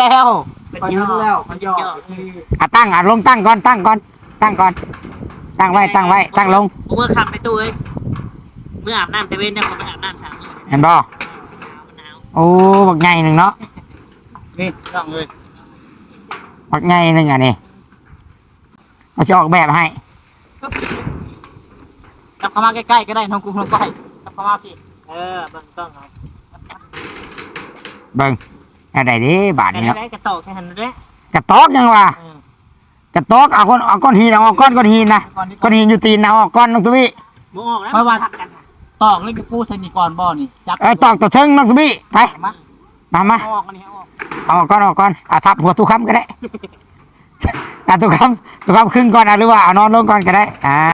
แล้วเป็นพอย่ยือนแล้วพเป็นย่ย่อออะตั้งอะลงตั้งก่อนตั้งก่อน ตั้งก่อน ตั้งไว้ตั้งไว้ตั้งลงเมื่อขับไปตู้เอ้ยเมื่ออาบน้ำแต่เว้นเนี่ยผมไปอาบน้ำสามมื้อเห็นบ่หนาวหนาวโอ้บักไงหนึ่งเนาะนี่น้องเลยบักไงหนึ่งอะนี่เราจะออกแบบให้จับเข้ามาใกล้ๆก็ได้น้องกุ้งน้องก้อยจับเข้ามาพี่เออเบิ่งต้องเอาเบิ่ง อะไรดิบาทแต่นี้ได้เนาะได้กระโตกแค่หันเลยกระตอกยังวะเออกระตอกเอาก้อนเอาก้อนหินเอาเอาก้อนก้อนหินนะก่อนนี้ก้อนหินอยู่ตีนเอาออกก้อนน้องตุ้ยบ่ออกแล้วมันทักกันตอกเล่นกับปูใส่นี่ก่อนบ่อนี่จับเอ้ยตอกตัวเทิงน้องตุ้ยไปมามามาเอาออกอันนี้เอาออกเอาออกก้อนเอาออกก้อนเอาทับหัวทุกคำก็ได้อะทุกคำทุกคำครึ่งก่อนอะหรือว่าเอานอนลงก่อนก็ได้อ่า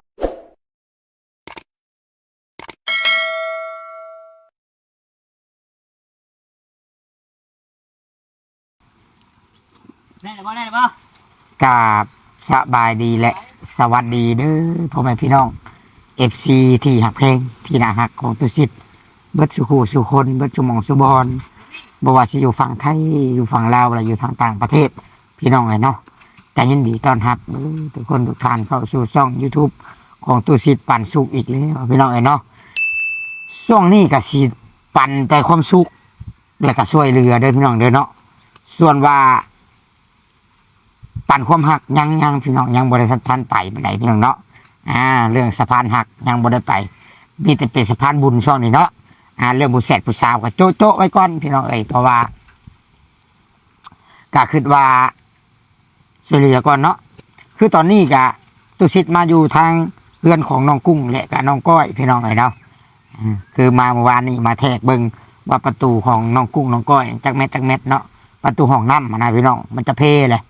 ได้หรือเปล่าได้หรือเปล่ากราบสบายดีและสวัสดีเด้อพ่อแม่พี่น้องเอฟซีที่หักเพลงที่นาหักของตุสิทธิ์เบิดสุขูสุคนเบิดสุหมองสุบอลบว่าสิอยู่ฝั่งไทยอยู่ฝั่งลาวหรืออยู่ทางต่างประเทศ พี่น้องเลยเนาะแต่ยินดีต้อนรับเด้อทุกคนทุกท่านเข้าสู่ช่อง YouTube ของตุสิทธิ์ปันสุขอีกแล้วพี่น้องเลยเนาะช่วงนี้ก็สิปันแต่ความสุขและก็ช่วยเหลือเด้อพี่น้องเด้อเนาะส่วนว่า ปั่นความหักยังยังพี่น้องยังบริษัทท่านไปไปไหนพี่น้องเนาะอ่า เรื่องสะพานหักยังบริไป มีแต่เป็นสะพานบุญช่วงนี้เนาะอ่า เรื่องบุญแสดผู้สาวก็โจ๊ะโจ๊ะไว้ก่อนพี่น้องเอ้ยเพราะว่าก็คิดว่าเฉลี่ยก่อนเนาะคือตอนนี้ก็ตุสิทธิ์มาอยู่ทางเพื่อนของน้องกุ้งและกับน้องก้อยพี่น้องเอ้ยเนาะคือมาเมื่อวานนี้มาแทกเบิงว่าประตูของน้องกุ้งน้องก้อยจักเม็ดจักเม็ดเนาะประตูห้องน้ำนะพี่น้องมันจะเพ่เลย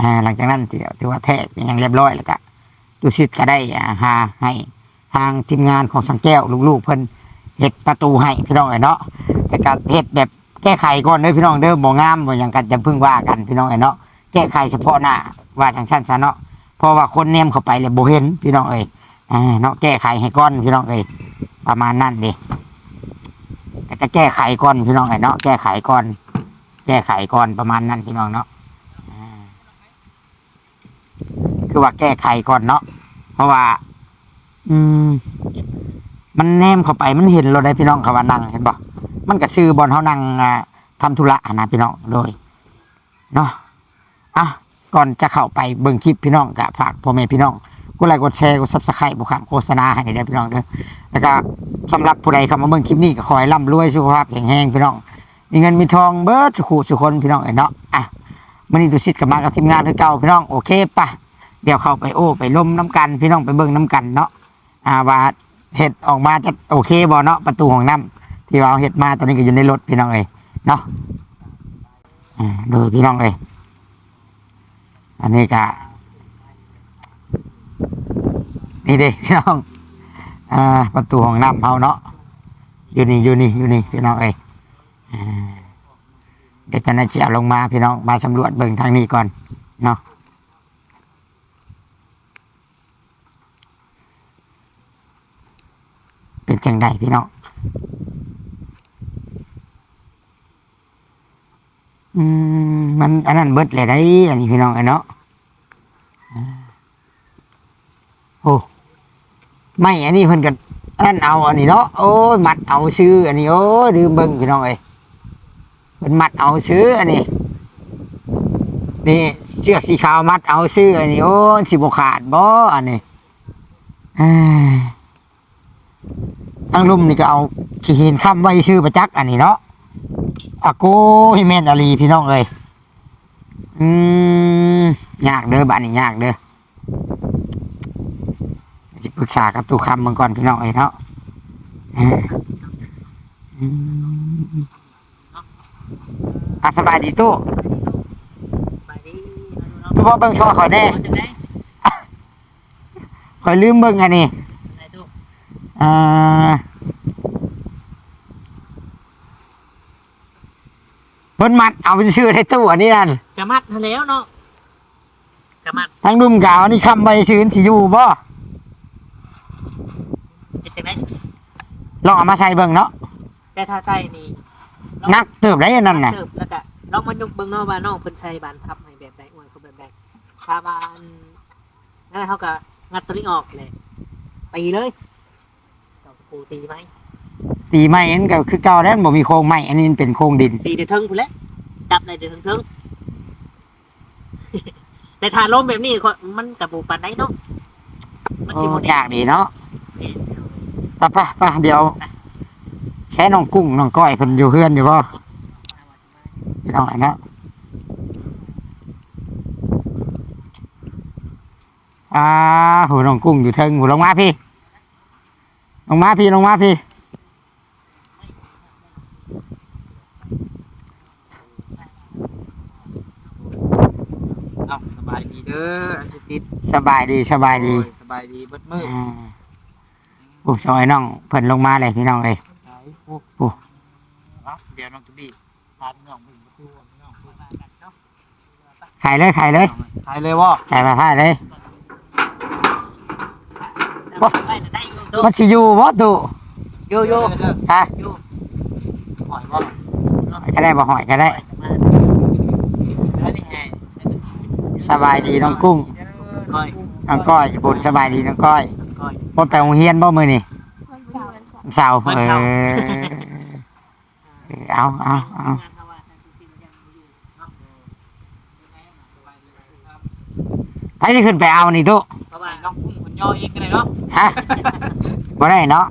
อ่าหลังจากนั้นถือถือว่าแทกยังเรียบร้อยแล้วก็ดูสิทธิ์ก็ได้หาให้ทางทีมงานของสังแก้วลูกๆเพิ่นเฮ็ดประตูให้พี่น้องเอ้เนาะแต่การเฮ็ดแบบแก้ไขก่อนเด้อพี่น้องเด้อบ่งามบ่หยังกันจะพึ่งว่ากันพี่น้องเอ้เนาะแก้ไขเฉพาะหน้าว่าจังซั่นซะเนาะเพราะว่าคนแนมเข้าไปแล้วบ่เห็นพี่น้องเอ้ยอ่าเนาะแก้ไขให้ก่อนพี่น้องเอ้ยประมาณนั้นด้แต่ก็แก้ไขก่อนพี่น้องเอ้เนาะแก้ไขก่อนแก้ไขก่อนประมาณนั้นพี่น้องเนาะ คือว่าแก้ไขก่อนเนาะเพราะว่า อืม มันแนมเข้าไปมันเห็นเราได้พี่น้องเขาว่านั่งเห็นบ่มันก็ซื้อบอลเขานั่งอ่าทำธุระนะพี่น้องโดยเนาะอะก่อนจะเข้าไปเบิ่งคลิปพี่น้องก็ฝากพ่อแม่พี่น้องกดไลค์กดแชร์กดซับสไครต์บุคคลโฆษณาให้ได้พี่น้องเด้อแล้วก็สำหรับผู้ใดเข้ามาเบิ่งคลิปนี้ก็ขอให้ร่ำรวยสุขภาพแข็งแรงพี่น้องมีเงินมีทองเบิดสุขุสุคนพี่น้องเอ้ยเนาะอะ มื้อนี้ดูสิทธิ์กับมากับทีมงานคือเก่าพี่น้องโอเคปะเดี๋ยวเข้าไปโอ้ไปล้มน้ำกัน พี่น้องไปเบิ่งน้ำกันเนาะอ่าว่าเห็ดออกมาจะโอเคบ่เนาะประตูของน้ำที่ว่าเอาเห็ดมาตอนนี้ก็อยู่ในรถพี่น้องเอ้ยเนาะอ่าดูพี่น้องเอ้ยอันนี้ก็นี่เด้พี่น้องอ่าประตูของน้ำเฮาเนาะอยู่นี่อยู่นี่อยู่นี่พี่น้องเอ้ยอ่า เดี๋ยวจะน่าจะเอาลงมาพี่น้องมาสำรวจเบิ่งทางนี้ก่อนเนาะเป็นจังไดพี่น้องอืมมันอันนั้นเบิดเลยได้อันนี้พี่น้องไอ้เนาะโอ้ไม่อันนี้เพิ่นกันอันนั้นเอาอันนี้เนาะโอ้ยมัดเอาซื้ออันนี้โอ้ยลืมเบิ่งพี่น้องเอ้ย เพิ่นมัดเอาซื้ออันนี้ นี่เชือกสีขาวมัดเอาซื้ออันนี้โอ้สิบขาดบ่อันนี้ทั้งลุ่มนี่ก็เอาขี้หินค้ำไว้ชื่อประจักษ์อันนี้เนาะอากูให้แม่นอาลีพี่น้องเลยอืมยากเด้อบ้านนี้ยากเด้อจะปรึกษากับตู้คำมึงก่อนพี่น้องเอ้ยเนาะ อ่าอืมอะสบายดีตู้ไปดิตู้พ่อเบิ่งโชว์ขอยแน่จะได้ขอยลืมเบิ่งอันนี้ได้ตู้อ่าเพิ่นมัดเอาไปชื่อในตู้อันนี้นั่นกระมัดนั่นแล้วเนาะกระมัดทั้งดุมกาวนี่คำใบชื้นสิอยู่บ่จะจังได้ลองเอามาใส่เบิ่งเนาะแต่ถ้าใส่นี่ นักเติบได้อันนั่นน่ะเติบแล้วก็ลองมายกเบิ่งเนาะว่าน้องเพิ่นใช้บานพับให้แบบใดอ้วนเขาแบบใดถ้าบานนั่นเท่ากับงัดตัวนี้ออกเลยตีเลยตอกปูตีไหมตีไม้อันก็คือเก่าแล้วบ่มีโครงไม้อันนี้มันเป็นโครงดิน ตีเดือดเทิงพุ่นแหละจับได้เดือดเทิงแต่ถ้าล้มแบบนี้ก็มันกับปูปันได้เนาะมันสิโอ้บ่ได้ยากดีเนาะแม่นไปไปไปเดี๋ยว ใช้น้องกุ้งน้องก้อยเพิ่นอยู่เฮือนอยู่บ่พี่น้องไอ้เนาะอ่าหูน้องกุ้งอยู่เทิงหูลงมาพี่ลงมาพี่ลงมาพี่เอาสบายดีเด้ออันติดสบายดีสบายดีสบายดีเบิดมืออ่าโอ้สองไอ้น้องเพิ่นลงมาเลยพี่น้องเอ้ยไหน โอ้โอ้เอาเดี๋ยวน้องตุ้บี้พาพี่น้องเบิ่งประตูพี่น้องเบิ่งมากันเนาะขายเลยขายเลยขายเลยว่ขายมาท่ายเลยแต่ว่าได้ได้อยู่เด้อมันสิอยู่บ่ตุโยโย่ฮะโยหอยว่าก็ได้บ่หอยก็ได้แล้วนี่ไงสบายดีน้องกุ้งก้อยน้องก้อยบุญสบายดีน้องก้อยก้อยบ่ไปโรงเรียนบ่มื้อนี่วัน เสาร์วันเสาร์เสาร์วันเอเสาร์อเออเอาเอาเอา ไปสิขึ้นไปเอานี่ตุเพราะว่าน้องกุ้งคนย่อเองก็ได้เนาะฮะบ่ได้เนาะ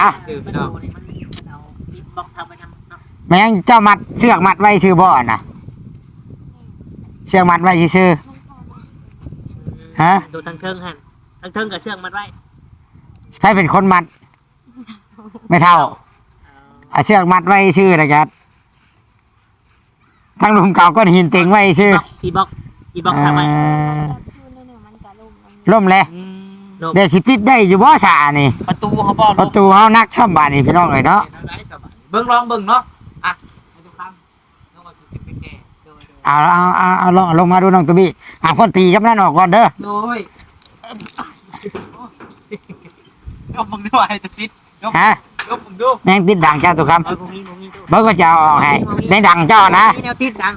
อะคือมันเอานี่มันมันเอาดินบล็อกทำไปนำเนาะแม่งเจ้ามัดเชือกมัดไว้ชื่อบ่อนน่ะ เชือกมัดไว้ซื่อๆฮะดูทางเทิงหันทางเทิงกับเชือกมัดไว้ ใครเป็นคนมัด ไม่เท่าเอาเชือกมัดไว้ชื่อนะครับทั้งลุมเก่าก้อนหินเต็งไว้ชื่ออีบล็อกอีบล็อกทำไว้เอ่อแบบคืนหนึ่งมันจะล่มมันล่มเลยอืมเดี๋ยวสิปิดได้อยู่บ่สานี่ ประตูเขาบอกประตูเฮานักช่อมบานนี่พี่น้องเลยเนาะเบิ่งลองเบิ่งเนาะอะให้ทุกคำน้องมาถูกเป็นแก่โดยโดยเอาเอาเอาเอาลงลงมาดูน้องตุบี้เอาคนตีกับนั่นออกก่อนเด้อโดยยกมึงด้วยจะซิดยก ฮะยกมึงดูแม่งติดดังเจ้าตุกคเออพวกนี้พวกนี้ดูำเบิ่งก็จะเอาออกให้ได้ดังเจ้านะแนวติดดัง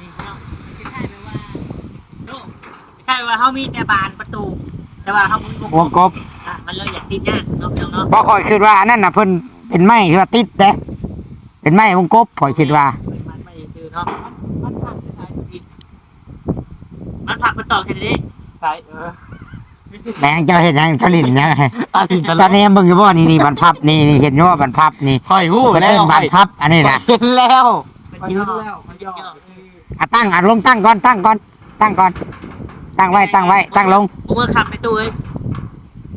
นี่เนาะคล้ายๆแบบว่าโน่คล้ายๆว่าเขามีแต่บานประตู แต่ว่าเขามีวงวงกบอะมันเลยอยากติดยากเนาะเนาะเนาะบ่ค่อยคิดว่าอันนั้นน่ะเพิ่นเป็นไม้ที่ว่าติดเด้เป็นไม้วงกบข่อยคิดว่า มันไม่ซื้อเนาะมันผักใช่ มันผักมันตอกแค่นี้ใส่เออแม่งเจ้าเห็นยังทลินยังตาถึงจะตอนนี้มึงอยู่บ่นี่นี่บรรพับนี่นี่เห็นอยู่ว่าบรรพับนี่คอยหู้เพิ่นแล้เอิ้วนบรรพับ อันนี้นะเห็นแล้วมันเยอะมันย่ออะตั้งอะลงตั้งก่อนตั้งก่อนตั้งก่อน ตั้งไว้ตั้งไว้ตั้งลงกูเมื่อขับไปตู้เอ้ย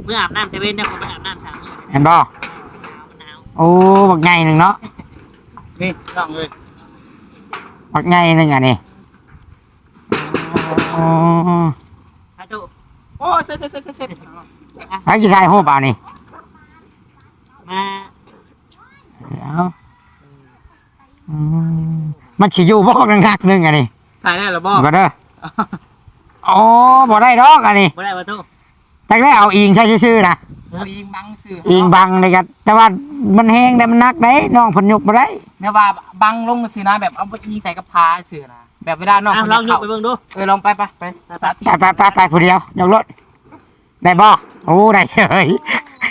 เมื่ออาบน้ำแต่เว้นเนี่ยผมไปอาบน้ำเช้ามื้อเห็นบ่มันหนาวโอ้บักใหญ่หนึ่งเนาะนี่น้องเลยบักใหญ่หนึ่งอะนี่ โอ้ถ้าตู้โอ้เสร็จเสร็จเสร็จเสร็จให้กี่ชายโหบเอานี่มาเอาอืมมันสิอยู่บ่กนักๆหนึงอะนี่ถ่ายได้หรอบ่ก็เด้อโอ้บ่ได้ดอกอันนี้บ่ได้ประตูจักได้เอาอิงใช้ซื่อๆนะเอาอิงบังสื่ออิงบังเลยกันแต่ว่ามันแห้งแต่มันนักได้น้องเพนยกบ่ได้เนี่ยว่าบังลงสินะแบบเอาไปอิงใส่กับพาสื่อนะ แบบเวลาน้องอะคนลองยเข้ากไปเบิ่งดูเออลองไปไปไปสาธิตไปไปไปไปผู้เดียวยกรถได้บ่โอ้ได้เฉย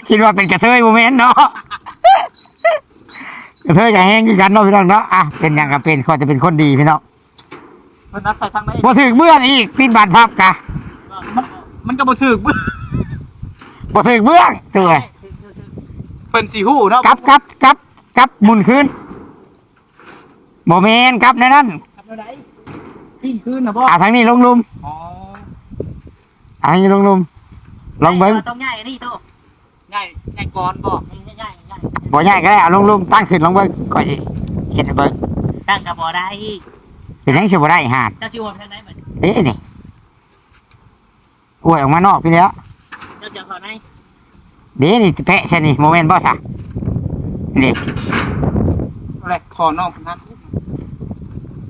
คิดว่าเป็นกระเทยโมเมนต์เนาะกระเทยกับแห้งคือกันเนาะพี่น้องเนาะอะเป็นอย่างกับเป็นก็จะเป็นคนดีพี่น้องมันนับใส่ทางไหนบ่ถึกเบื้องอีกติดบาดพับกะมันก็บ่ถึกบ่ถึกเบื้องตัวเพิ่นสิฮู้เนาะกลับกลับกลับกลับหมุนคืนบ่แม่นกลับในนั้นกลับแล้วได้ ปิ้งคืนนะบ่อะทางนี้ลงลุมอ๋ออะทางนี้ลงลุมลองเบิ่งต้องง่ายอันนี้ตู้ง่ายง่ายก่อนบ่ง่ายง่ายง่ายบ่ใหญ่ก็ได้เอาลงลุมตั้งขึ้นลองเบิ่งก่อนสิเฮ็ดให้เบิ่งตั้งกับบ่ได้เป็นจังสิบ่ได้หาดเจ้าชิวทางไหนมันเอ๊ะนี่อวยออกมานอกพี่แล้วเจ้าเจ้าเขาไหนเดี๋ยวนี่แปะใช่นี่โมเมนต์บ่ซะนี่อะไรขอนอกน้ำ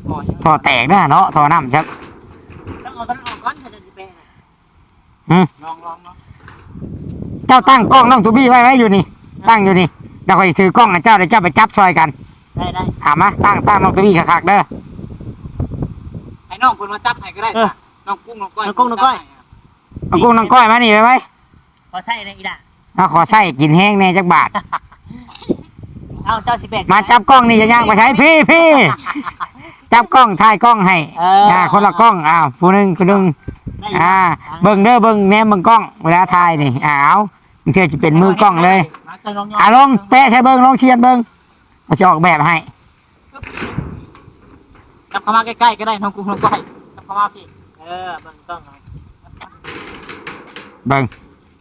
ซุปขอยังท่อแตกนะเนาะท่อน้ำครับต้องเอาต้นออกก่อนถ้าจะสิแปลน่ะลองลองเนาะเจ้าตั้งกล้องน้องตูบี้ไว้ไหมอยู่นี่ฮตั้งอยู่นี่เดี๋ยวคอยถือกล้องให้เจ้าเดี๋ยวเจ้าไปจับซอยกันได้ได้หามาตั้งตั้งน้องตัวบี้คักๆเด้อให้น้องคนมาจับให้ก็ได้เออจ้ะน้องกุ้งน้องก้อยน้องกุ้งน้องก้อยน้องกุ้งน้องก้อยมานี่ไปไหมพอใช่ในอีด่าเอาขอใส่กินแห้งแน่จักบาท เอาเจ้าสิบแปดมาจับกล้องนี่จะย่างไปใช้พี่พี่ จับกล้องถ่ายกล้องให้เอออ่อ่าคนละกล้องอ้าวผู้หนึงคนหนึงได้อยู่อ่าเบิ่งเด้อเบิ่งแนมเบิ่งกล้องเวลาถ่ายนี่อ่าเอาเพื่อจะเป็นมือกล้องเลยมาเจอน้องยออ่าลงเตะใช้เบิ่งลงเชียนเบิ่งเราจะออกแบบให้จับเข้ามาใกล้ๆก็ได้น้องกุ้งน้องก้อยจับเข้ามาพี่ เออเบิ่งต้องเอาเบิ่ง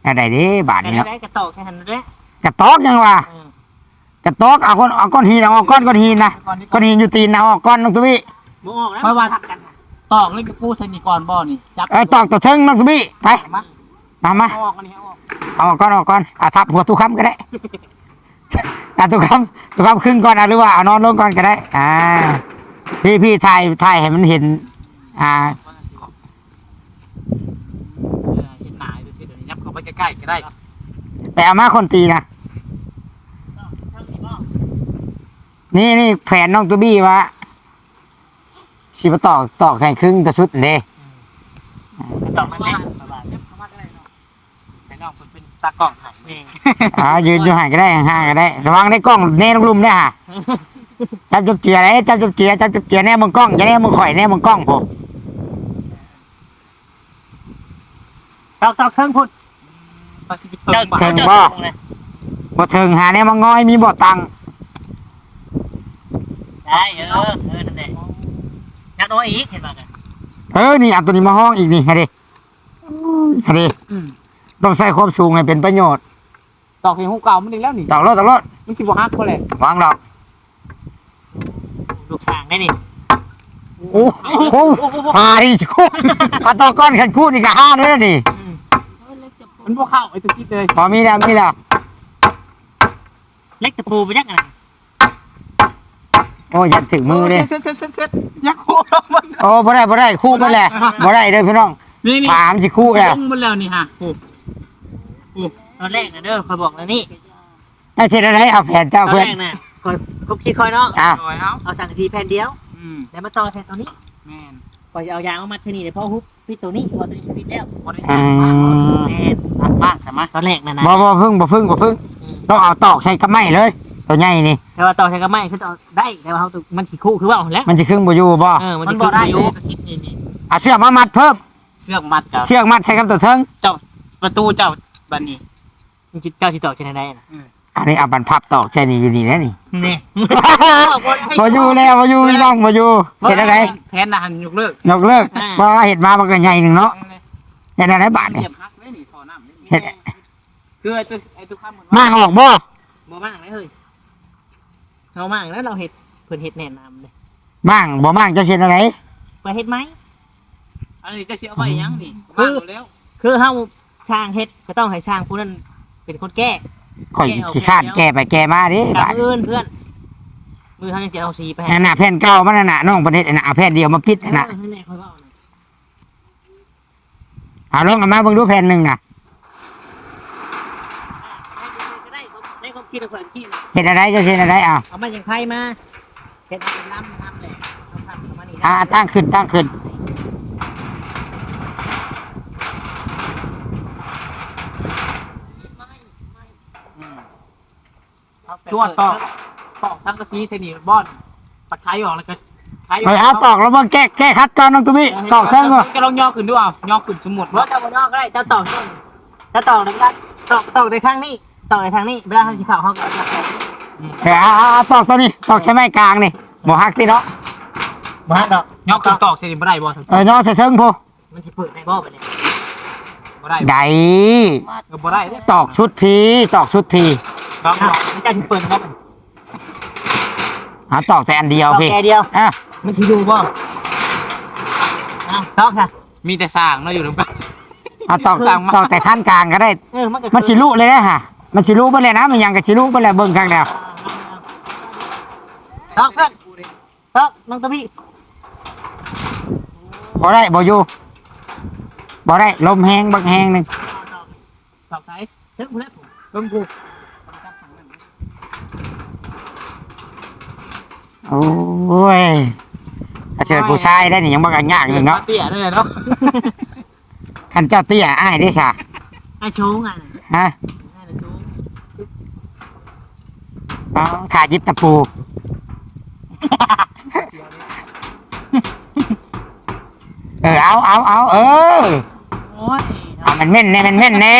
อะไรเด้บาทแต่นี้เนาะได้กระตอกแค่หันเลยกระตอกยังวะเออ กระตอกเอาก้อนเอาก้อนหินเอาออกก้อนก้อนหินนะก่อนนี้ก้อนหินอยู่ตีนเอาออกก้อนน้องตุ้บี้บ่ออกแล้วเพราะว่ามันสิทับกันตอกเล่นกับปูใส่นี่ก่อนบ่อนี่จับเอ้ยตอกตัวเทิงน้องตุ้บี้ไปมามามาเอาออกอันนี้เอาออกเอาออกก้อนเอาออกก้อนเอาทับหัวตู้ค้ำก็ได้เอาตู้ค้ำตู้ค้ำครึ่งก้อนเอาหรือว่าเอานอนลงก้อนก็ได้ อ่า พี่พี่ถ่ายถ่ายให้มันเห็น อ่าเออเห็นหนาดูสิเดี๋ยวนี้ยับเข้าไปใกล้ๆก็ได้ แต่เอามาคนตีนะ ทั้งสี่บ่อ นี่นี่แฟนน้องตูบี้วะสิมาตอกตอกใส่ครึ่งตะชุดเด้ตอกมันแน่นประมาณยับเข้ามาก็ได้เนาะให้น้องเป็นเป็นตากล้องให้นี่อ่ายืนอยู่ห่างก็ได้ห่างก็ได้ระวังได้กล้องแน่ลงลุมได้อฮะจับจุบเจียไหนจับจุบเจียจับจุบเจียแน่มึงกล้องอย่าแน่มึงข่อยแน่มึงกล้องผมตอกตอกเทิงพุ่นเติมบ่เทิงบ่บ่เทิงหาแน่มึงงอยมีบ่ตังค์ ได้เออเออนั่นแหละนักน้อยอีกเห็นป่ะเนี่ยเออนี่เอาตัวนี้มาห้องอีกนี่ฮะดิฮะดิอืมต้องใส่ความสูงให้เป็นประโยชน์ตอกเพลงหูเก่ามันอีกแล้วนี่ตอกรถตอกรถมันสิบ่ฮักเขาเลยวางดอกลูกสร้างได้นี่โอ้โหพาดิคู่พาตอกก้อนขันคู่นี่ก็ห้าเลยนะนี่มันบ่เข้าไอ้ตัวคิดเลยพอมีแล้วมีแล้วเล็กตะปูไปยักอะไรโอ้ยยันถึงมือเลยเซ็ตเซ็ตเซ็ตเซ็ตยักษ์คู่แล้วมัน โอ้บ่ได้บ่ได้คู่บ่แหละบ่ได้เด้อพี่น้องนี่นี่ถามสิคู่แล้วลงมันแล้วนี่ฮะโอ้ตอนแรกนะเด้อคอยบอกแล้วนี่น่าเช่นอะไรเอาแผนตเจ้าอนเพื่อแรนกน่ะคอยก็คิดคอยเนาะอ้าวลอยเอาเอาสั่งสีแผ่นเดียวอืมแล้วมาต่อแทนตัวนี้แม่นคอยจะเอายางเอามาชนีเดี๋ยวพ่อฮุบปิดตัวนี้พอตัวนี้ปิดแล้วบ่ได้อืมแน่นตัดมากใช่ไหมตอนแรกน่ะนะบ่บ่พึ่งบ่พึ่งบ่พึ่งต้องเอาตอกใส่กระไม้เลย ตัวใหญ่นี่แต่ว่าต่อใช้ก็ไม่คือต่อได้แต่ว่าเขาตัวมันสีคู่คือว่าเอาแล้วมันจะครึ่งบ่อยู่บ่เออมันมันจะบ่คู่ได้ออยู่ยู่ตัวคิดนี่นี่เอาเชือกมามัดเพิ่มเสือกมัดกับเชือกมัดใส่กับตัวเทิงประตูเจ้าบัดนี้มันจะเจ้าสิต่อชนะได้นะอันนี้เอาบันพับตอกใช่นี่อยู่นี่แล้วนี่นี่บ่อยู่แล้วบ่อยู่พี่น้องบ่อยู่เห็นอะไรแผนน่ะหันยกเลิกยกเลิกเพราะว่าเห็ดมามันก็ใหญ่หนึ่งเนาะเห็นอะไรบาทเหเนี่ยยียบฮักเลยนี่ท่อน้ำนี่เห็ดคือไอ้ตัวไอ้ตัวข้ามเหมือนมากออกบ่บ่มากเลยเฮ้ย เรามากแล้วเราเห็ดเพิ่นเห็ดแนะนำเลยมั่งบ่มั่งจะเช่นอะไรไปเห็ดไหม อันนี้จะเสียไว้ยังนี่ว่างหมดแล้วคือเฮาช่างเฮ็ดก็ต้องให้ช่างผู้นั้นเป็นคนแก้ข่อยขี้ข้านแก่ไปแก่มาดิกับาบทมืออื่นเพื่อน มือเขาจะเสียเอาสีไปให้นั่นน่ะแผ่นเก่ามันน่ะน่ะน้องประเทศน่ะเอาแผ่นเดียวมาปิดเออน่ะนั่นแหละค่อยเว้านะเอาลองเอามาเบิ่งดูแผ่นหนึ่งน่ะ ก็ได้ ได้ความคิดของคนที่นะเห็นอะไรจะเช่นอะไรเอาเอามาอย่างไพ่มาเฮ็ดให้เป็นล้ำล้ำเลยต้องทำประมาณนี้อ่าตั้งขึ้นตั้งขึ้นตัวตอกตอกทั้งกระซีเซนีบ้อนปัดไทยออกแล้วก็ไทยเฮ้ยเอาตอกแล้วมาแก้แก้คัดก่อนน้องตุ้มี่ตอกเครื่องก่อนแกลองย่อขึ้นดูเอาย่อขึ้นสมมุติว่าว่าจะบนนอกก็ได้จะตอกต้นจะตอกในด้านตอกตอกในข้างนี้ ตอกในทางนี้เวลาเขาสิเข่าเขาก็จะตอกเฮ้ยเอาเอาเอาตอกตัวนี้ตอกใช้ไม้กลางนี่บ่ฮักติเนาะบ้านดอกย่อขึ้นตอกเซนีบ่ได้บ่เออน้องใส่เทิงพูมันสิเปิดในบ่อไปเลยบ่ได้ไดก็บ่ได้ตอกชุดพีตอกชุดพีลองอ้าวมันจะสิเปิดได้ปะเอาตอกแต่อันเดียวตอกพี่แค่เดียวอะมันสิดูบ่อ้าวตอกค่ะมีแต่สร้างเนาะอยู่ตรงกลางเอาตอกสั่งมาตอกแต่ขั้นกลางก็ได้เออมันก็มันสิลุเลยนะฮะ มันสิรู้เบ่แล้นะมันยังก็สิรู้เบ่แล้เบิ่งครั้งแล้วครับเพื่อนครับน้องตะบีบ่ได้บ่อยู่บ่ได้ลมแห้งบักแห้งหนึ่งสาวสายเชิญคุล้วลมกูโอ้ยถ้าเชิญผู้ชายได้นี่ยังบ่กันยากเลยเนาะเตี้ยได้เนาะคันเจ้าเตี้ยอ้ายได้ซะไอ้ชูงอะฮะ เอาถ่ายยิบตะปู เออ เอาเอาเอาเออ โอ้ยเอามันเม่นแน่มันเม่นแน่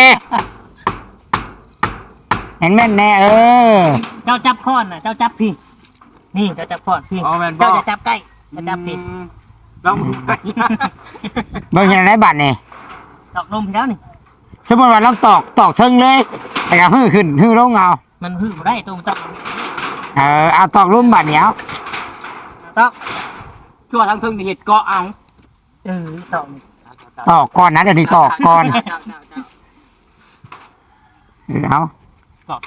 เห็นแม่นแน่เออ เจ้าจับค้อนน่ะ เจ้าจับพี่ นี่เจ้าจับค้อนพี่ อ๋อแมนบอเจ้าจะจับใกล้จะจับพี่ลองมือไปเบิ่งเห็นอะไรบัตรนี่ดอกนมพี่แล้วนี่ สมมติว่าเราตอกตอกเชิงเลยแต่ก็ฮื้อขึ้นฮื้อลงเอา มันหื้อบ่ได้ตัวมันต้องเออเอาตอกลุ่มบัตรเหนียวต้องทั่วทั้งทึงนี่เห็ดเกาะเอาเออต้องตอกก่อนนะเดี๋ยวนี้ตอกก่อนเออเอา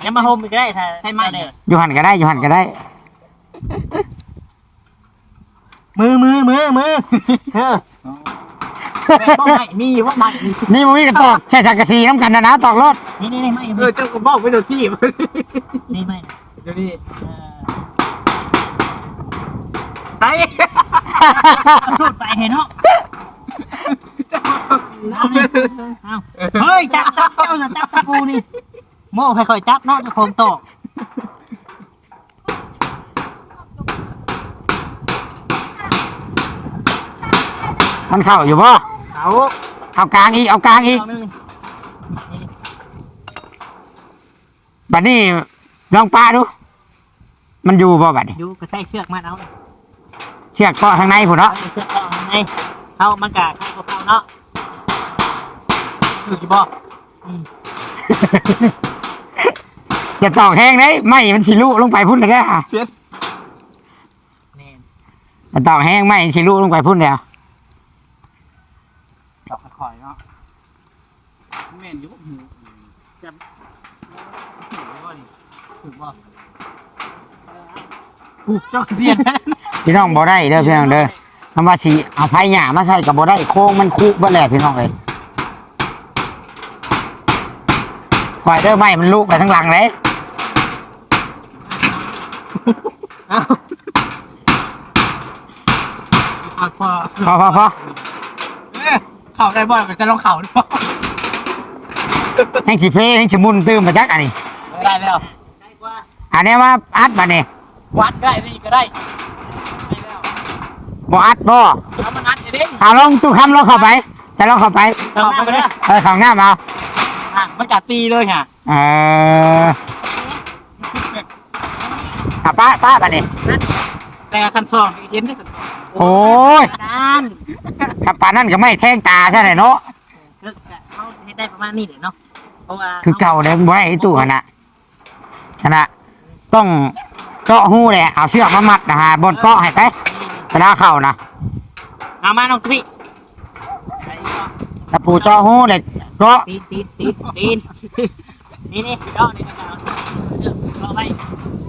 ยังมาโฮมอีกได้ถ้าใช่ไหมเด้ออยู่หันก็ได้อยู่หันก็ได้ มือมือมือมือเออแม่น บ่ใหม่มีว่าใหม่มีนี่มึงนี่ก็ตอกใช้สังกะสีน้ำกันนะนะตอกรถนี่นี่นี่ไม่เออเจ้าก็บอกไปตัวที่นี่ไม่เดี๋ยวนี้เออไปพูดไปเห็นเนาะเอานี่เอาเฮ้ยจับจับเจ้าน่ะจับตะปูนี่โม่ค่อยๆจับเนาะจะโคมโตกมันเข้าอยู่บ่ เอาเอากลางอีก เอากลางอีกเอาหนึ่งบัดนี้ลองปลาดู มันอยู่บ่บัดนี้อยู่ก็ใส่เชือกมัดเอาเชือกเกาะทางในพุ่นเนาะเอาเชือกเอาไงเอามันกะเข้ากับเข้าเนาะคือจะบอกอืมอย่าตอกแห้งเลยไม่มันสิลุลงไปพุ่นเลยเด้อเสียแน่นอย่าตอกแห้งไม่มันสิลุลงไปพุ่นแล้ว ดอกคอยเนาะแม่นอยู่หู จะหูว่านี่ถูกบ่ถูกเจ้าเสียนพี่น้องบ่ได้เด้อพี่น้องเด้อคำว่าสิเอาไผ่หญ้ามาใส่กับบ่ได้โค้งมันคุบ่แหละพี่น้องเอ้ยคอยเด้อไม่มันลุไปทั้งหลังเลยพอพอพอพอพอเอ้ยเข่าได้บ่อยก็จะลองเข่าด้วย แห้งสิเพแห้งสิมุนตื้มมาจักอันนี้ได้แล้ว ได้กว่าอันนี้ว่าอัดบัดนี้วัดได้นี่ก็ได้ได้แล้วบ่อัดบ่เอามานัดเดี๋ยวดิเอาลองตู้คำลองเข้าไปจะลองเข้าไปเอาหน้าไปเลยเออของหน้ามาเอาอะมันกัดตีเลยฮะเออเอาป้าป้าบัดนี้แต่คันซองเห็นได้คันซองโอ้ยด้านถ้าปานนั่นก็ไม่แทงตาใช่ไหมเนาะคือเขาเฮ็ดได้ประมาณนี้เดี๋ยวเนาะ เพราะว่าคือเก่าเลยบ่ได้ไอ้ตู้ขนาดขนาดต้องเจาะหูเลยเอาเสื้อกมามัดนะฮะบนเกาะให้ไปเวลาเข้านะเอามาน้องตุ้ยตะปูเจาะหูเลยเกาะตีนตีนตีนตีนนี่นี่ดอกนี่มันก็เอาเชือกเอาไว้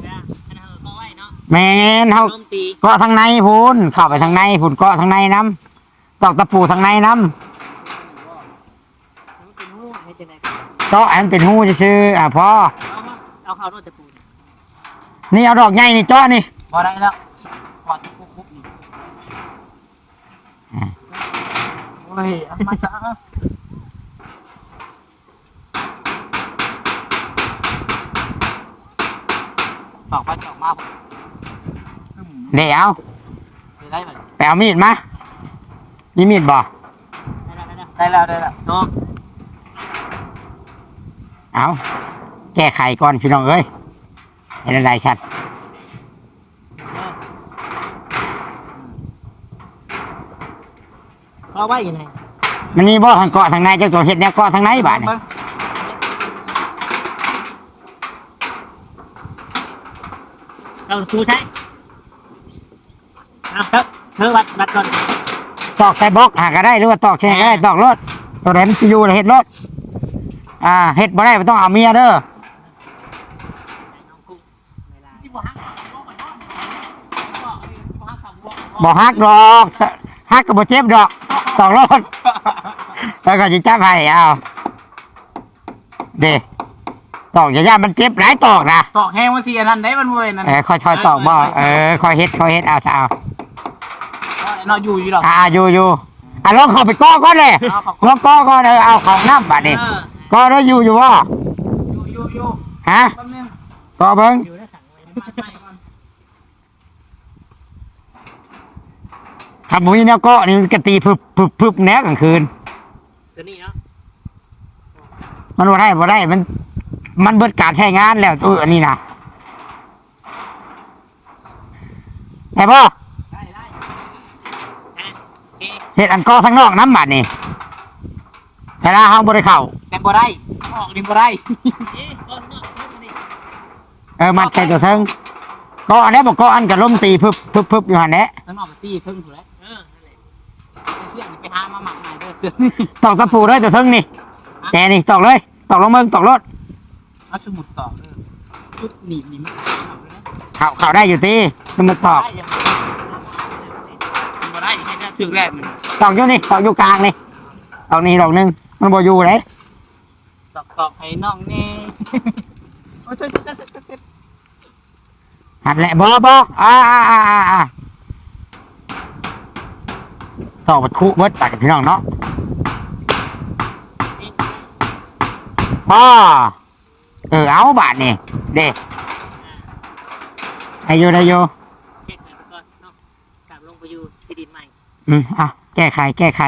นะอันนั้นเอาไว้เนาะแม่นเฮาลมตีเกาะทางในพูนเข้าไปทางในพูนเกาะทางในน้ำตอกตะปูทางในน้มันเป็นหูเฮ็ดจังได๋ำ เจาะให้มันเป็นหูซื่อๆอะพอเอามาเอาข้าวโน่นตะปูนี่เอาดอกใหญ่นี่เจาะนี่พอได้แล้วกอดปุ๊บปุ๊บนี่โอ้ยเอามาจ้าตอกไปตอกมาผมเดี๋ยวไปได้ไหมไปเอามีดมามีมีดบ่ได้แล้วได้แล้วได้แล้วได้แล้วเนาะ เอาแก้ไขก่อนพี่น้องเอ้ยเห็นอะไรชัดเอาไว้อยู่ไหนมันมีบ่ทางเกาะทางในเจ้าตัวเฮ็ดเนี่ยเกาะทางในบ้านนี่เอาตะปูใช้เอาครับเธอวัดวัดก่อนตอกใส่บล็อกหาก็ได้หรือว่าตอกใส่ก็ได้ตอกรถตัวไหนมันสิอยู่แล้วเฮ็ดรถ อ่าเฮ็ดบ่ได้มันต้องเอาเมียเด้อที่บ่ฮักบ่ก่อนเนาะบ่ที่บ่ฮักคำบ่บ่ฮักดอกฮักก็บ่เจ็บดอกตอกรถแล้วก็สิจับให้เอาเด้ตตอกอย่าย่ามันเจ็บหลายตอกนะตอกแห้งมาสิอันนั้นได้มันเว้ยนั่นเออค่อยถอยตอกบ่เออค่อยเฮ็ดค่อยเฮ็ดเอาซะเอานอนอยู่อยู่ดอกอ่าอยู่อยู่อะลองเข้าไปก้อก่อนเลยเอาเขาลองก้อก่อนเออเอาของน้ำบัดนี้เออ ก้อได้อยู่อยู่บ่อยู่อยู่อยู่ฮะแป๊บนึงก้อเบิ่งอยู่ในถังไว้มาใหม่ก่อนถ้าบ่มีแนวก้อนี่มันก็ตีพึบพึบพึบแนวกลางคืนตัวนี้เนาะมันบ่ได้บ่ได้มัน มันเบิดการใช้งานแล้วตัวอันนี้นะได้บ่ได้ได้อะโอเคเฮ็ดอันก้อทั้งนอกน้ำบัดนี่ เวลาเฮาบ่ได้เข้าแต่บ่ได้ออกดิบ่ได้เอ๊ะก้อนเนาะก้อนนี่เออมันแค่ตัวเทิงก้ออันนี้บ่ก้ออันก็ล้มตีพึบพึบพึบอยู่หั่นแหละทั้งออกตีครึ่งถูกแล้วเออนั่นแหละเสื้อนี่ไปหามาหมักใหม่เด้อเสื้อนี่ตอกตะปูเลยตัวเทิงนี่แกนี่ตอกเลยตอกลงมึงตอกรถเอาสมุดต่อเด้อชุดหนีบนี่มันเอาไปเลยเข้าเข้าได้อยู่ตีมันมาตอกได้ยังบ่ได้ให้ได้ถึงแรกมันตอกอยู่นี่ตอกอยู่กลางนี่ตอกนี่ดอกหนึง มันบ่อยู่เลยตอกตอกให้น้องแน่โอ้ยใช่ใช่ใช่ใช่ใช่หัดแหละบ่บ่อ่าอ่าอ่าอ่าตอกบัดคุเบิดปัดพี่น้องเนาะบ่เออเอาบาทนี่เด้ได้อยู่ได้อยู่เช็คให้มันก่อนเนาะกลับลงไปอยู่ที่ดินใหม่ อืมอะแก้ไขแก้ไข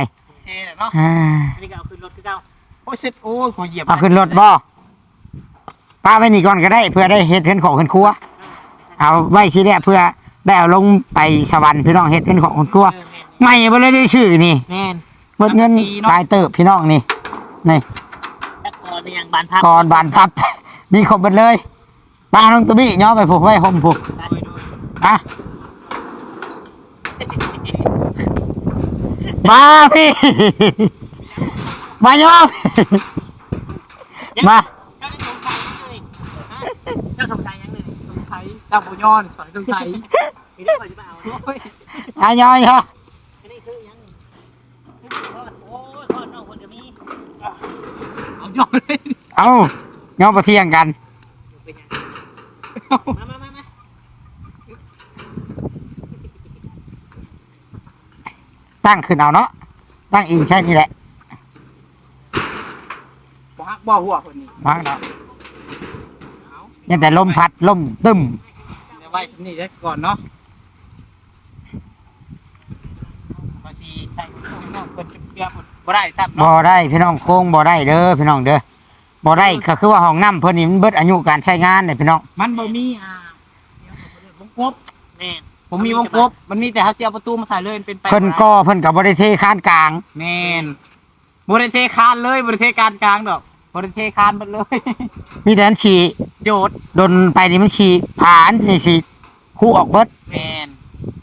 เท่เนาะอ่าอันนี้ก็เอาขึ้นรถคือเก่าโอ้ยเสร็จโอ้ยขอเหยียบเอาขึ้นรถบ่ป้าไว้นี่ก่อนก็ได้ เพื่อได้เฮ็ดเงินของขึ้นครัว เอาไว้ทีแรกเพื่อได้เอาลงไปสวรรค์พี่น้องเฮ็ดเงินของขึ้นครัวเออแม่นไม่บ่เลยได้ชื่อนี่แม่นหมดเงินหลายเติบพี่น้องนี่นี่แต่ก่อนในยังบานพักก่อนบานพับ มีครบหมดเลยป้าน้องตะบี้ย่อไปผูกไว้ห่มผูกอะ มาพี่ มาย่อมาเจ้าสงสัยยังเลยฮะเจ้าสงสัยยังเลยสงไทยดาวบุญย้อนสอนสงไทยทีนี้ก่อนจะมาเอาโอ้ยอะย่อย่ออันนี้คือยังทอดโอ้ยทอดนอกคนจะมีเอาย้อนเลยเอาย่อประเทียงกันเป็นยังมามามามา ตั้งขึ้นเอาเนาะตั้งอิงใช่นี่แหละบ่ฮักบ่หัวคนนี้วางเนาะเอายังแต่ลมพัดลมตึมเดี๋ยวไว้ที่นี่ได้ก่อนเนาะมาสีใส่ข้างนอกคนจะเปรียบบ่ได้ซ้ำบ่เนาะได้พี่น้องโค้งบ่ได้เด้อพี่น้องเด้อบ่ได้ก็คือว่าห้องน้ำเพิ่นนี่มันเบิดอายุการใช้งานเนี่ยพี่น้องมันบ่มีอ่าเดี๋ยวผมบ่ได้วงกบแม่น ผมมีวงกบมันมีแต่เขาสิเสียประตูมาใส่เลยเป็นไปเพิ่นก็เพิ่นก็บ่ได้เทคานกลาง แม่นบ่ได้เทคานเลยบ่ได้เทการกลางดอกบ่ได้เทคานหมดเลยมีแต่อันฉี่โยดดนไปนี่มันฉี่ผ่านนี่สิคู่ออกเบิดแม่น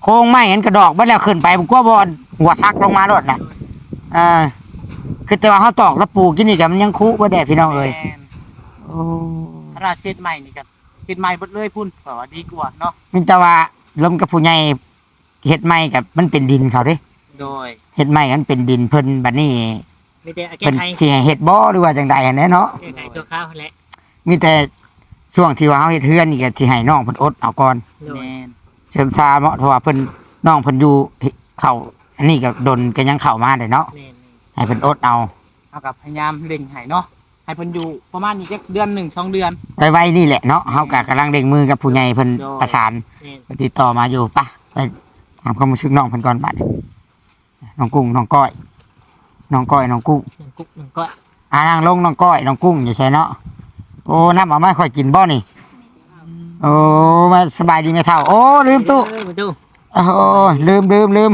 โค้งไม้เห็นกระดอกเบิดแล้วขึ้นไปผมก็บ่หัวซักลงมาโลดน่ะอ่าคือแต่ว่าเฮาตอกตะปูกินนี่ก็มันยังคู่บ่ได้พี่น้องเอ้ยแม่นโอ้ขนาดเซตใหม่นี่ก็เซตใหม่เบิดเลยพุ่นก็ว่าดีกว่าเนาะมีแต่ว่า ลมกับผู้ใหญ่เฮ็ดไม้กับมันเป็นดินเขาเด้โดยเฮ็ดไม้กันเป็นดินเพิ่นบัดนี้มีแต่แก้เพิ่นไขสิให้เฮ็ดบ่หรือว่าจังใดอันนี้เนาะแก้ไขชั่วคราวแหละมีแต่ช่วงที่ว่าเฮาเฮ็ดเฮือนนี่ก็สิให้น้องเพิ่นอดเอาก่อนโดยแม่นเชิมชาเนาะเพราะว่าเพิ่นน้องเพิ่นอยู่เข้าอันนี้ก็ดนก็ยังเข้ามาได้เนาะแม่นให้เพิ่นอดเอา เอากับพยายามเร่งให้เนาะ ให้เพิ่นอยู่ประมาณอีกจักเดือนหนึ่งสองเดือน ไว้ๆนี่แหละเนาะเฮาก็กำลังเร่งมือกับผู้ใหญ่เพิ่นโดยประสานแม่นไปติดต่อมาอยู่ปะไปถามความรู้สึกน้องเพิ่นก่อนบัดนี้น้องกุ้งน้องก้อยน้องก้อยน้องกุ้งหนึ่งกุ๊กหนึ่งก้อยอ่านั่งลงน้องก้อยน้องกุ้งอยู่ใช่เนาะโอ้น้ำเอามาค่อยกินบ่นี่โอ้มาสบายดีไหมเท่า โอ้ลืมตู้เออมาดูโอ้ยลืมลืมลืม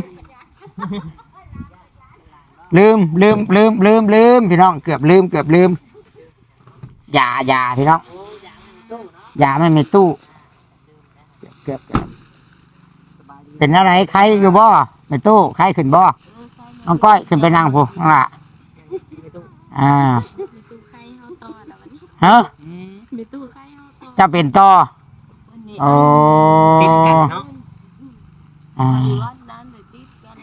ลืมลืมลืมลืมลืมพี่น้องเกือบลืมเกือบลืมอ ยายาพี่น้องยาไม่มีตู้เกือบเป็นอะไรใครอยู่บ่ไม่ตู้ใครขึ้นบ่น้องก้อยขึ้นไปนั่งผู้น่ละอ่าฮะจะเป็นต่อโอ้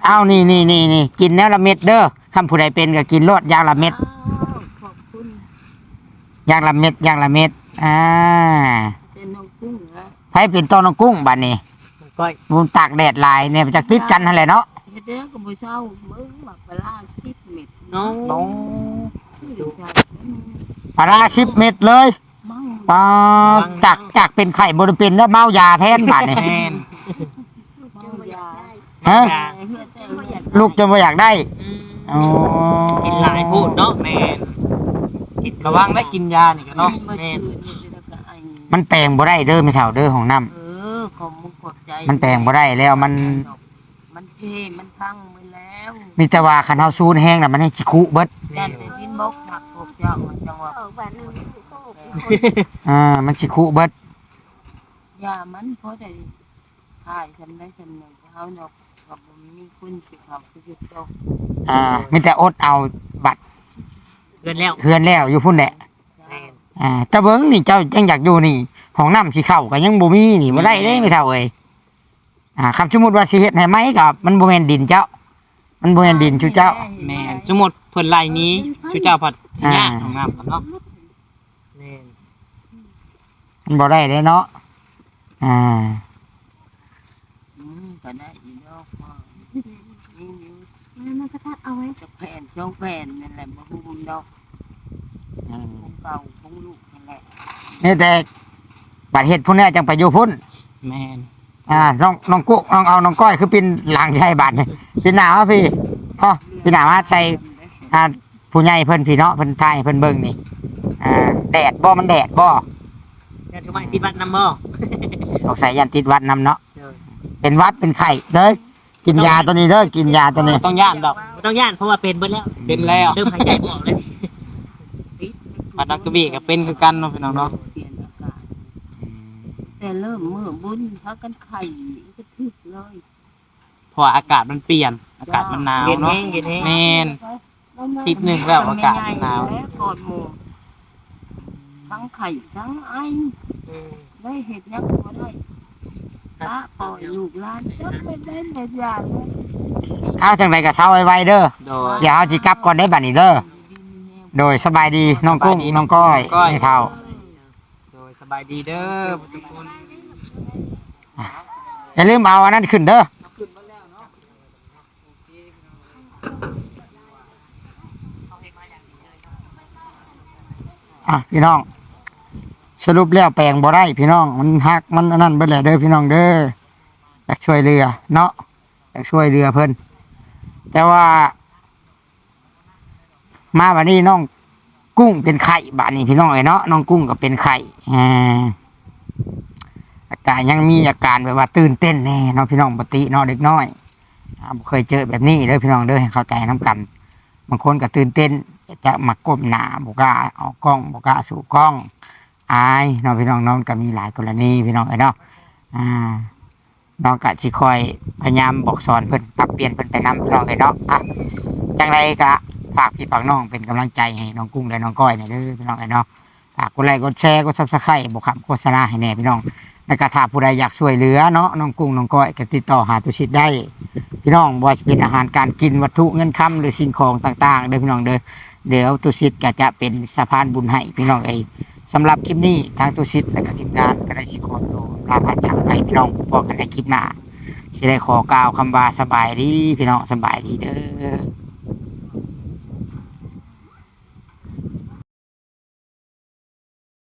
เอ้านี่นี่นี่นี่กินแล้วละเม็ดเด้อคำผู้ใดเป็นก็กินรสยาละเม็ด ย่างละเม็ดอย่างละเม็ดขอ่าเป็นน้องกุ้งอะไผเป็นต้นน้องกุ้งบัดนี้มันก้อยบุญตากแดดหลายเนี่ยมันจะติดกันนั่นแหละเนาะเฮ็ดเด้อก็บ่เช่ามึงหมักปลาร้า10เม็ดน้องโอ้ซื้อจากปลาร้าสิบเม็ดเลยมั่งปลาจากจากเป็นไข่บริเป็นแล้วเมายาแทนบัดนี้แม่นเจ้าบ่อยากได้ฮะเฮือแต่บ่อยากลูกจะไม่อยากได้อืมอ๋อกินหลายพูดเนาะแม่น ระวังได้กินยานี่ก็เนาะบ่ตื่นแล้วก็ไอ้มันแปลงบ่ได้เด้อไม่เท่าเด้อของน้ำเออขอบมุกขอบใจมันแปลงบ่ได้แล้วมันมันเพมันพังไปแล้วมีแต่ว่าคันเฮาซูนแห้งน่ะมันให้สิคุเบิดยันแต่ดินบกหักพวกเจ้ามันจังหวะอ่ามันสิคุเบิดยามันเพราะได้ถ่ายฉันได้ฉันหนึ่งเฮาเนาะกับบ่มีคุณสิเขาคือจุดตกอ่ามีแต่อดเอาบัตร เกินแล้วเฮือนแล้วอยู่พุ่นแหละแม่นอ่าเจ้าเบิ่งนี่เจ้ายังอยากอยู่นี่ห้องน้ำสิเข้าก็ยังบ่มีนี่บ่ได้เด้ไม่เท่าเอ้ยอ่าคำสมมุติว่าสิเฮ็ดให้ไหมก็มันบ่แม่นดินเจ้า มันบ่แม่นดินชูเจ้า แม่นสมมุติเพิ่นไล่หนี้ชูเจ้าผัดสิยากอ่า ของน้ำกันเนาะแม่นมันบ่ได้เด้เนาะอ่า อืมก็ได้อีดอกว่านี่อยู่ มันก็ถ้าเอาไว้จะแผ่นช่องแผ่นนั่นแหละบ่ฮู้ดอกของเก่าของลูกนั่นแหละนี่แต่บัตรเฮ็ดพุ่นเนี่ยจังไปอยู่พุ่น แม่นอ่า น้องน้องกุ๊กน้องเอาน้องก้อยคือเป็นหลังใช่บัตรนี่เป็นหน้ามาพี่อ๋อเป็นหน้ามาใส่ อ่า ผู้ใหญ่เพิ่นพี่เนาะเพิ่นทายให้เพิ่นเบิ่งนี่ อ่า แดดบ่ มันแดดบ่ยันสมัยที่บ้านน้ำบ่สงสัยยันติดวัดนำเนาะเออเป็นวัดเป็นไข้เด้อ กินยาตัวนี้เด้อกินยาตัวนี้บ่ต้องย่านดอกบ่ต้องย่านเพราะว่าเป็นเบิดแล้วเป็นแล้วเริ่มหายใจบ่ออกแล้วปัดนักกระบี่ก็เป็นคือกันเนาะพี่น้องเนาะเปลี่ยนอากาศแต่เริ่มมื้อบุญพากันไข่ก็ทึกเลยเพราะว่าอากาศมันเปลี่ยน อากาศมันหนาวเย็นเนาะแห้งเย็นแห้งแม่นติดหนึ่งแล้วอากาศหนาว แล้วก่อนหมู่ทั้งไข่ทั้งไออืมได้เห็ดยังบ่ได้ พระปล่อยลูกหลานจักไปได้ในอย่างเลยเอาจังไดก็เช้าไวๆเด้อโดย เดี๋ยวเอาสิกลับก่อนได้บัดนี้เด้อโดยสบายดีน้องกุ้งสบายดีน้องก้อยน้องก้อย ไม่เท่าโดยสบายดีเด้อทุกคนอย่าลืมเอาอันนั้นขึ้นเด้ออะพี่น้อง สรุปแล้วแปลงบ่ได้พี่น้อง มันหักมันอันนั้นเบิดแล้วเด้อพี่น้องเด้ออยากช่วยเรือ เนาะอยากช่วยเรือเพิ่นแต่ว่า มาวันนี้น้องกุ้งเป็นไข่บาดนี้พี่น้องเอ้เนาะน้องกุ้งก็เป็นไข่อ่าอาการยังมีอาการแบบว่าตื่นเต้นแน่เนาะพี่น้องปกติเนาะเด็กน้อยบ่เคยเจอแบบนี้เลยพี่น้องเด้อให้เข้าใจน้กันบางคนก็ตื่นเต้น จะมาก้มหน้าบกล้าออกกล้องบกล้าสู่กล้อง อายเน้องพี่น้องน้องก็มีหลายกรณีพี่น้องเอ้ยเนาะอ่าน้องก็สิคอยพยายามบอกสอนเพิ่นปรับเปลี่ยนเพิ่นไปนํพี่น้องเอ้ยเนาะอะจังไรก็ฝากพี่ฝากน้องเป็นกำลังใจให้น้องกุ้งและน้องก้อยเนี่ยเด้อพี่น้องเอ้ยเนาะฝากกดไลค์กดแชร์กดซับสไครต์บอกคำโฆษณาให้แน่พี่น้องแล้วก็ถ้าผู้ใดอยากช่วยเหลือเนาะน้องกุ้งน้องก้อยก็ติดต่อหาตุชิตได้ พี่น้องบ่ว่าจะเป็นอาหารการกินวัตถุเงินคำหรือสิ่งของต่างๆเด้อพี่น้องเด้อเดี๋ยวตุสิตก็จะเป็นสะพานบุญให้พี่น้องเอย สำหรับคลิปนี้ทางตุชิดและก็ทีมงานก็ได้สิขอตัวลาพักจากไปพี่น้องพอกันในคลิปหน้าสิได้ขอกล่าวคำว่าสบายดีพี่น้องสบายดีเด้อ